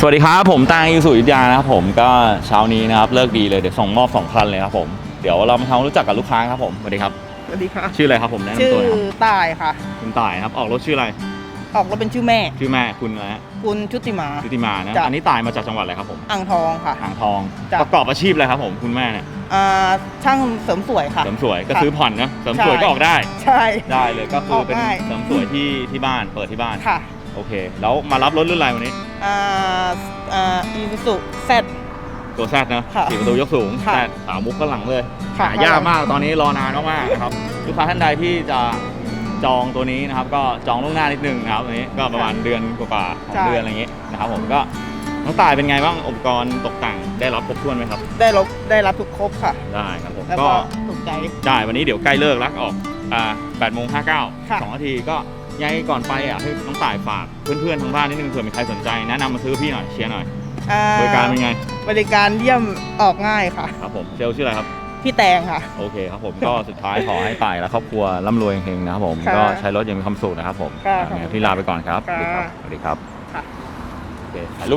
สวัสดีครับ ผมตางยูสุอยุธยานะครับผมก็เช้านี้นะครับเลิกดีเลยเดี๋ยวส่งมอบสองคันเลยครับผมเดี๋ยวเรามาทำความรู้จักกับลูกค้าครับผมสวัสดีครับ สวัสดีค่ะ ชื่ออะไรครับผมแนะชื่นำอตัวหนะครับตายค่ะ คุณต่ายนะครับออกรถชื่ออะไรออกรถเป็นชื่อแม่ ชื่อแม่คุณอะไรฮะคุณชุติมา ชุติมานะจ้ะ อันนี้ต่ายมาจากจังหวัดอะไรครับผมอ่างทองค่ะ อ่างทองจ้ะ ประกอบอาชีพอะไรครับผมคุณแม่เนี่ยอ่าช่างเสริมสวยค่ะ เสริมสวยก็ค่ะซื้อผ่อนนะเสริมสวยใช่ก็ออกได้ใช่ ได้เลยก็คือเป็นออกได้ เสริมสวยที่ที่บ้านเปิดที่บ้าน ค่ะ โอเค แล้วมารับรถรุ่นอะไรวันนี้ อ่าอ่าอีซูซูแซดตัวแซดนะค่ะสี่ประตูยกสูงค่ะแซดขาวมุกข้างหลังเลยค่ะหายากมากตอนนี้รอนานมากๆนะครับลูกค้าท่านใดที่จะจองตัวนี้นะครับ ก็จองล่วงหน้านิดนึงนะครับตัวนี้ก็ประมาณเดือนกว่าๆของเดือนอะไรอย่างงี้นะครับ ผมก็น้องตายเป็นไงบ้างอุปกรณ์ตกแต่งได้รับครบถ้วนไหมครับ ได้รับได้รับทุกครบค่ะ ได้ครับผมแล้วก็ก็ ถูกใจ ได้วันนี้เดี๋ยวใกล้เลิกแล้วออกอ่า8โมง59 ค่ะสองนาทีก็ ยังไงก่อนไปอะให้น้องต่ายฝากเพื่อนๆทางบ้านนิดนึงเผื่อมีใครสนใจแนะนำมาซื้อพี่หน่อยเชียร์หน่อยอ่บริการเป็นไงบริการเยี่ยมออกง่ายค่ะ ครับผมเซลลชื่ออะไรครับ พี่แตงค่ะ โอเคครับผมก็สุดท้ายขอให้ต่ายและครอบครัวร่ำรวยเฮงๆนะครับผมค่ะก็ใช้รถอย่างมีความสุขนะครับผมค่ะอ่างั้นพี่ลาไปก่อนครับค่ะสวัสดีครับค่ะ โอเคถ่ายรูป